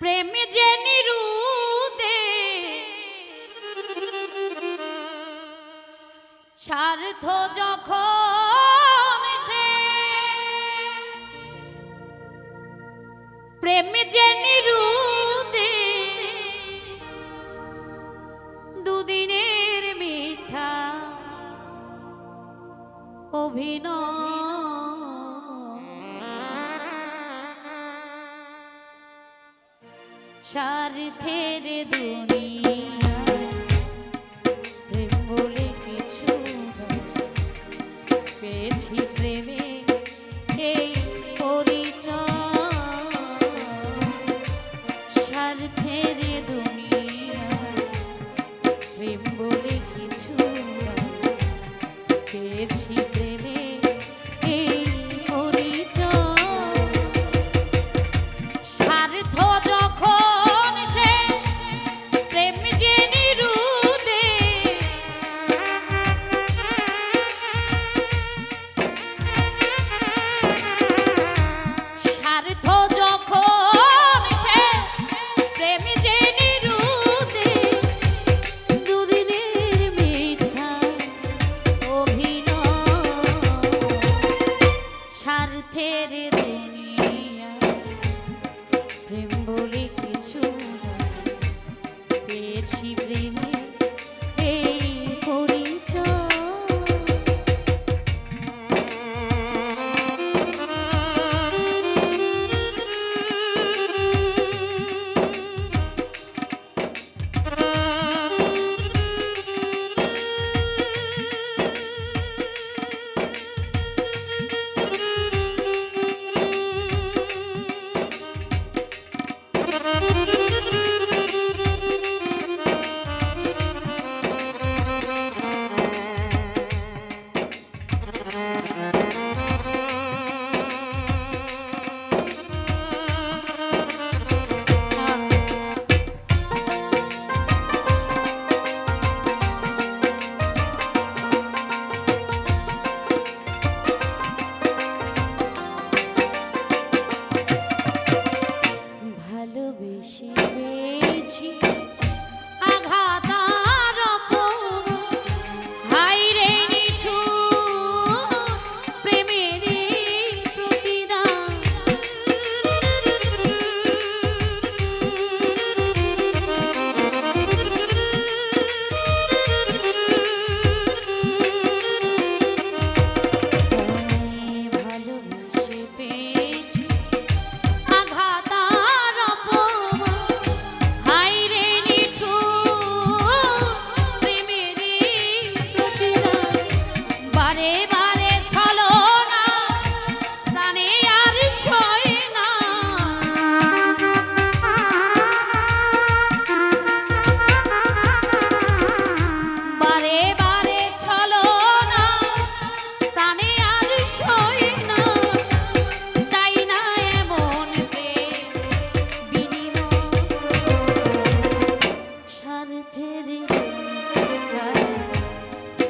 প্রেম যে নিরুদে স্বার্থ যখন সে প্রেম যে নিরু স্বার্থের দুনিয়া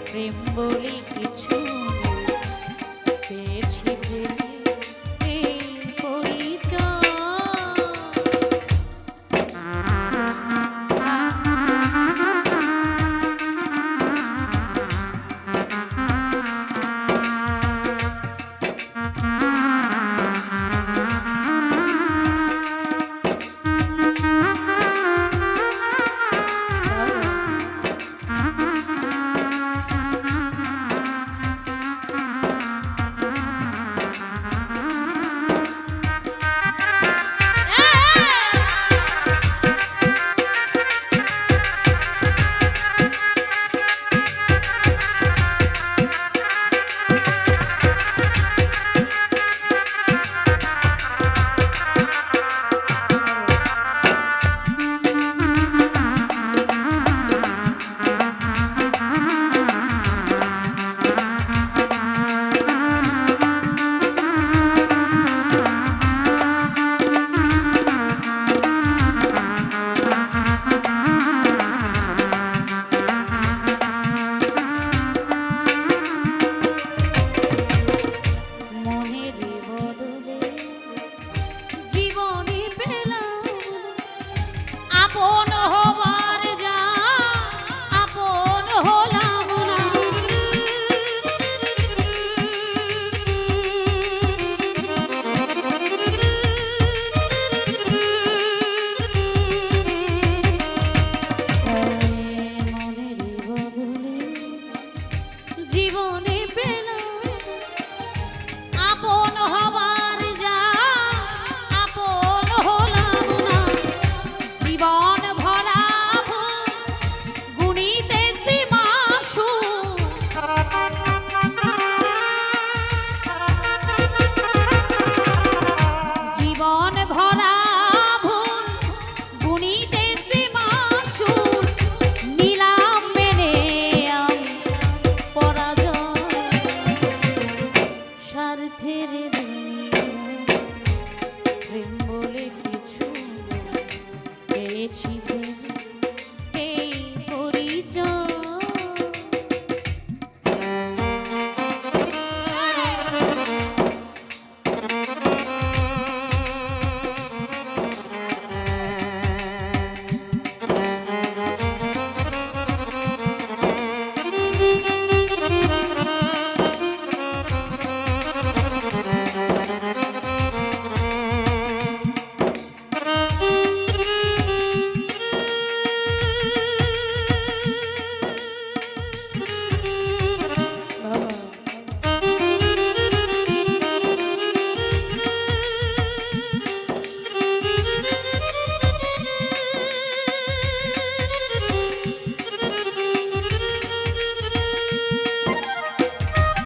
প্রেম বলে কিছু পেয়েছি